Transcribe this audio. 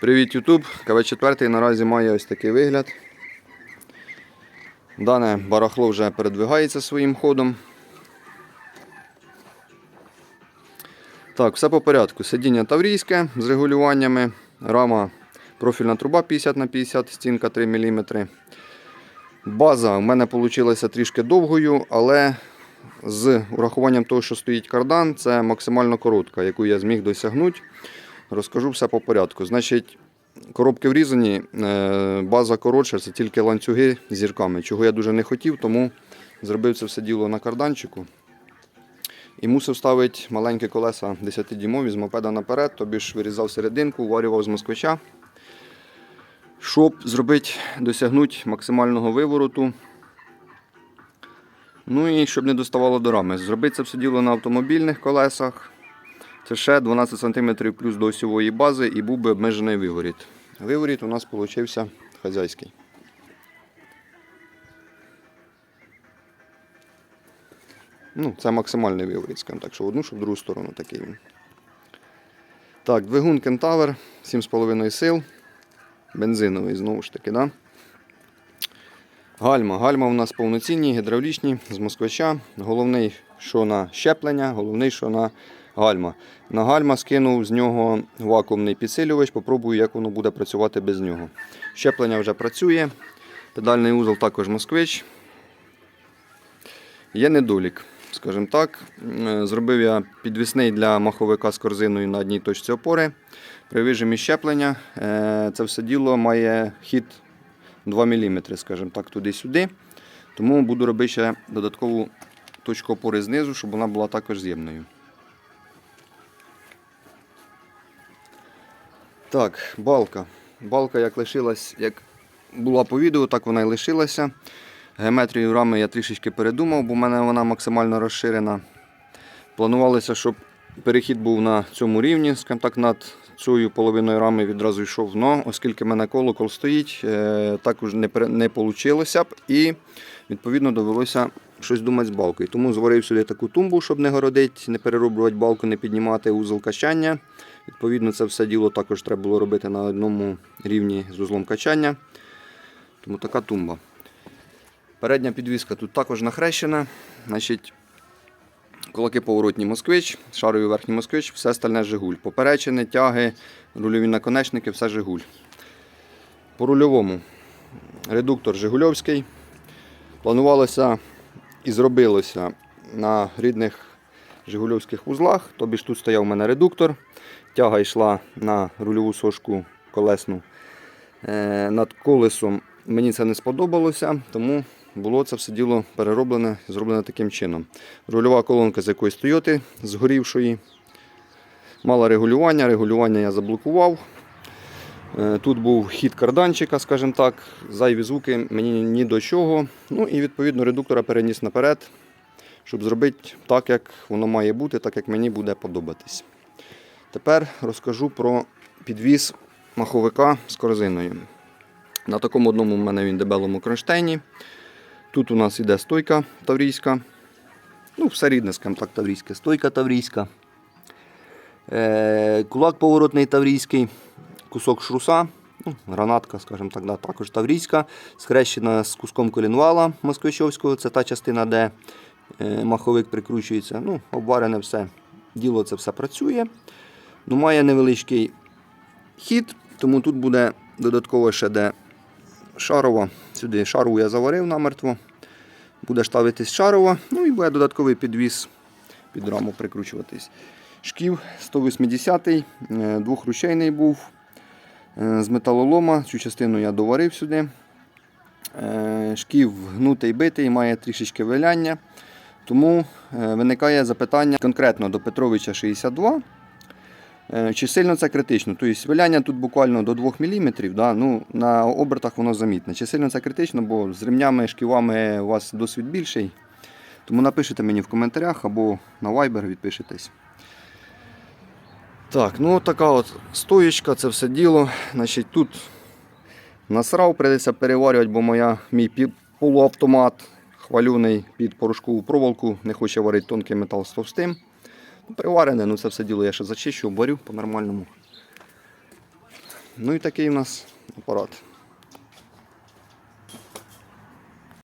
Привіт, Ютуб. КВ4 наразі має ось такий вигляд. Дане барахло вже передвигається своїм ходом. Так, все по порядку. Сидіння таврійське з регулюваннями. Рама профільна труба 50 на 50, стінка 3 мм. База в мене вийшла трішки довгою, але з урахуванням того, що стоїть кардан, це максимально коротка, яку я зміг досягнути. Розкажу все по порядку. Значить, коробки врізані, е, база коротша, це тільки ланцюги з зірками, чого я дуже не хотів, тому зробив це все діло на карданчику. І мусив ставити маленькі колеса 10-дюймові з мопеда наперед, тобі ж вирізав серединку, варював з москвича, щоб зробити, досягнути максимального вивороту. Ну і щоб не доставало до рами. Зробити це все діло на автомобільних колесах. Це ще 12 см плюс до осьової бази і був би обмежений виворіт. Виворіт у нас вийшов хазяйський. Ну, це максимальний виворіт, скажімо так, що в одну, що в другу сторону такий він. Так, двигун Кентавр 7,5 сил. Бензиновий, знову ж таки, да? Гальма. Гальма у нас повноцінні, гідравлічні, з москвича. Головний, що на щеплення, головний, що на гальма. На гальма скинув з нього вакуумний підсилювач, попробую, як воно буде працювати без нього. Щеплення вже працює. Педальний узол також москвич. Є недолік, скажімо так. Е, Зробив я підвісний для маховика з корзиною на одній точці опори. При вижимі щеплення е, це все діло має хід 2 мм, скажімо так, туди-сюди. Тому буду робити ще додаткову точку опори знизу, щоб вона була також з'ємною. Так, балка. Балка як лишилась, як була по відео, так вона і лишилася. Геометрію рами я трішечки передумав, бо в мене вона максимально розширена. Планувалося, щоб перехід був на цьому рівні, скажімо так, над цією половиною рами відразу йшов. Но оскільки в мене колокол стоїть, е, також не, не вийшло б. І відповідно довелося щось думати з балкою. Тому зварив сюди таку тумбу, щоб не городити, не перероблювати балку, не піднімати узол качання. Відповідно, це все діло також треба було робити на одному рівні з узлом качання. Тому така тумба. Передня підвіска тут також нахрещена. Значить, кулаки поворотні москвич, шаровий верхній москвич, все остальне Жигуль. Поперечини, тяги, рульові наконечники, все Жигуль. По рульовому редуктор Жигульовський. Планувалося і зробилося на рідних Жигульовських вузлах. Тобі ж тут стояв у мене редуктор. Тяга йшла на рульову сошку колесну е, над колесом. Мені це не сподобалося, тому було це все діло перероблене, зроблене таким чином. Рульова колонка з якоїсь Тойоти згорівшої. Мала регулювання, регулювання я заблокував. Е, Тут був хід карданчика, скажімо так, зайві звуки мені ні до чого. Ну і відповідно редуктора переніс наперед, щоб зробити так, як воно має бути, так як мені буде подобатись. Тепер розкажу про підвіз маховика з корзиною. На такому одному в мене він дебелому кронштейні. Тут у нас іде стойка таврійська. Ну, все рідне, скажімо так, таврійське. Стойка таврійська. Е, кулак поворотний таврійський, кусок шруса, ну, гранатка, скажімо так, да, також таврійська, схрещена з куском колінвала москвичовського. Це та частина, де е, маховик прикручується. Ну, обварене все. Діло це все працює. Ну, має невеличкий хід, тому тут буде додатково ще де шарова. Сюди шарову я заварив намертво. Буде ставитись шарова, ну і буде додатковий підвіс під раму прикручуватись. Шків 180-й, е, двохручейний був з металолома. Цю частину я доварив сюди. Е, Шків гнутий битий, має трішечки виляння. Тому е, виникає запитання конкретно до Петровича 62. Е, Чи сильно це критично? Тобто виляння тут буквально до 2 мм, да? ну, на обертах воно замітне. Чи сильно це критично, бо з ремнями, шківами у вас досвід більший. Тому напишіть мені в коментарях або на Viber відпишитесь. Так, ну така от стоїчка, це все діло. Значить, Тут насрав, прийдеться переварювати, бо моя, мій полуавтомат хвалюний під порошкову проволоку, не хоче варити тонкий метал з товстим. Ну, Приварене, ну це все діло я ще зачищу, обварю по-нормальному. Ну і такий у нас апарат.